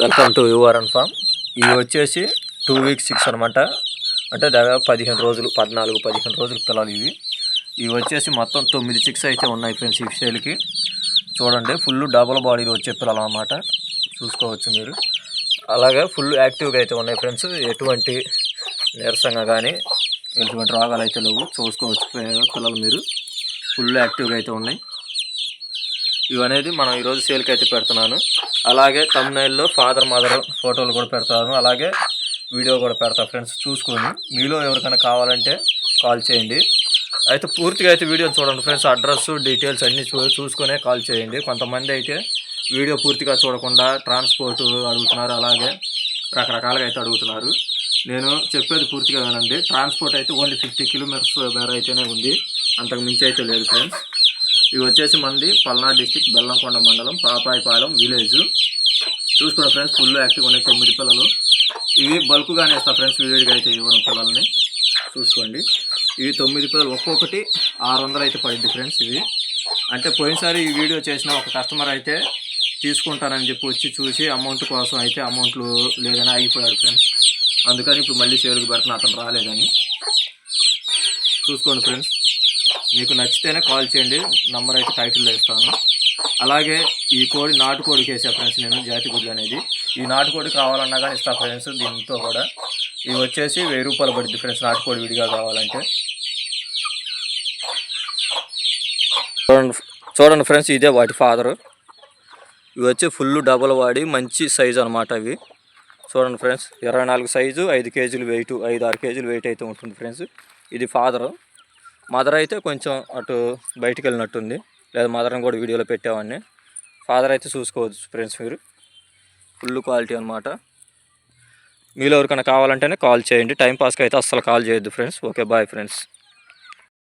Welcome to యువరన్ form ఇవి వచ్చేసి two weeks six అనమాట అంటే దాదాపు పదిహేను రోజులు పద్నాలుగు పదిహేను రోజులు పిల్లలు ఇవి. ఇవి వచ్చేసి మొత్తం తొమ్మిది చిక్స్ అయితే ఉన్నాయి ఫ్రెండ్స్ ఈ షేల్కి చూడండి ఫుల్ డబుల్ బాడీలు వచ్చే పిల్లలు అనమాట చూసుకోవచ్చు మీరు. అలాగే ఫుల్ యాక్టివ్గా అయితే ఉన్నాయి ఫ్రెండ్స్ ఎటువంటి నీరసంగా కానీ ఎటువంటి రోగాలు అయితే లేవు. చూసుకోవచ్చు పిల్లలు మీరు. ఫుల్ యాక్టివ్గా అయితే ఉన్నాయి. ఇవనేది మనం ఈరోజు సేల్కి అయితే పెడుతున్నాను. అలాగే తమ్నైల్లో ఫాదర్ మదర్ ఫోటోలు కూడా పెడతాను. అలాగే వీడియో కూడా పెడతా ఫ్రెండ్స్ చూసుకొని మీలో ఎవరికైనా కావాలంటే కాల్ చేయండి. అయితే పూర్తిగా అయితే వీడియో చూడండి ఫ్రెండ్స్ అడ్రస్ డీటెయిల్స్ అన్నీ చూ చూసుకునే కాల్ చేయండి. కొంతమంది అయితే వీడియో పూర్తిగా చూడకుండా ట్రాన్స్పోర్ట్ అడుగుతున్నారు. అలాగే రకరకాలుగా అయితే అడుగుతున్నారు. నేను చెప్పేది పూర్తిగా వినండి. ట్రాన్స్పోర్ట్ అయితే ఓన్లీ ఫిఫ్టీ కిలోమీటర్స్ మేర అయితేనే ఉంది. అంతకు మించి అయితే లేదు ఫ్రెండ్స్ ఇవి వచ్చేసి మనది పల్నాడు డిస్టిక్ బెల్లంకొండ మండలం పాపాయిపాలెం విలేజ్. చూసుకోండి ఫ్రెండ్స్ ఫుల్ యాక్టివ్ ఉన్నాయి తొమ్మిది పిల్లలు. ఇవి బల్క్గానే ఇస్తా ఫ్రెండ్స్ విడిగా అయితే ఇవ్వను పిల్లల్ని. చూసుకోండి. ఇవి తొమ్మిది పిల్లలు ఒక్కొక్కటి ఆరు వందలు అయితే పడింది ఫ్రెండ్స్ ఇవి. అంటే పోయినసారి ఈ వీడియో చేసిన ఒక కస్టమర్ అయితే తీసుకుంటానని చెప్పి వచ్చి చూసి అమౌంట్ కోసం అయితే అమౌంట్లు లేదని ఆగిపోయాడు ఫ్రెండ్స్. అందుకని ఇప్పుడు మళ్ళీ సేల్కి పెడుతున్నా అతను రాలేదని. చూసుకోండి ఫ్రెండ్స్. మీకు నచ్చితేనే కాల్ చేయండి. నంబర్ అయితే టైటిల్లో ఇస్తాను. అలాగే ఈ కోడి నాటుకోడి కేసా ఫ్రెండ్స్ నేను జాతి గుడ్లు అనేది. ఈ నాటుకోడి కావాలన్నా కానీ ఇస్తా ఫ్రెండ్స్ దీంతో కూడా. ఇవి వచ్చేసి వెయ్యి రూపాయలు పడుతుంది ఫ్రెండ్స్ నాటుకోడి విడిగా కావాలంటే. చూడండి చూడండి ఫ్రెండ్స్ ఇదే వాటి ఫాదరు. ఇవి వచ్చి ఫుల్ డబల్ వాడి మంచి సైజు అనమాట ఇవి. చూడండి ఫ్రెండ్స్ ఇరవై నాలుగు సైజు ఐదు కేజీలు వెయిట్ ఐదు ఆరు కేజీలు వెయిట్ అయితే ఉంటుంది ఫ్రెండ్స్. ఇది ఫాదరు. మదర్ అయితే కొంచెం అటు బయటికి వెళ్ళినట్టుంది. లేదా మదర్ని కూడా వీడియోలో పెట్టేవాడిని. ఫాదర్ అయితే చూసుకోవచ్చు ఫ్రెండ్స్ మీరు. ఫుల్ క్వాలిటీ అనమాట మీలో ఎవరికైనా కావాలంటేనే కాల్ చేయండి. టైం పాస్కి అయితే అస్సలు కాల్ చేయొద్దు ఫ్రెండ్స్ ఓకే బాయ్ ఫ్రెండ్స్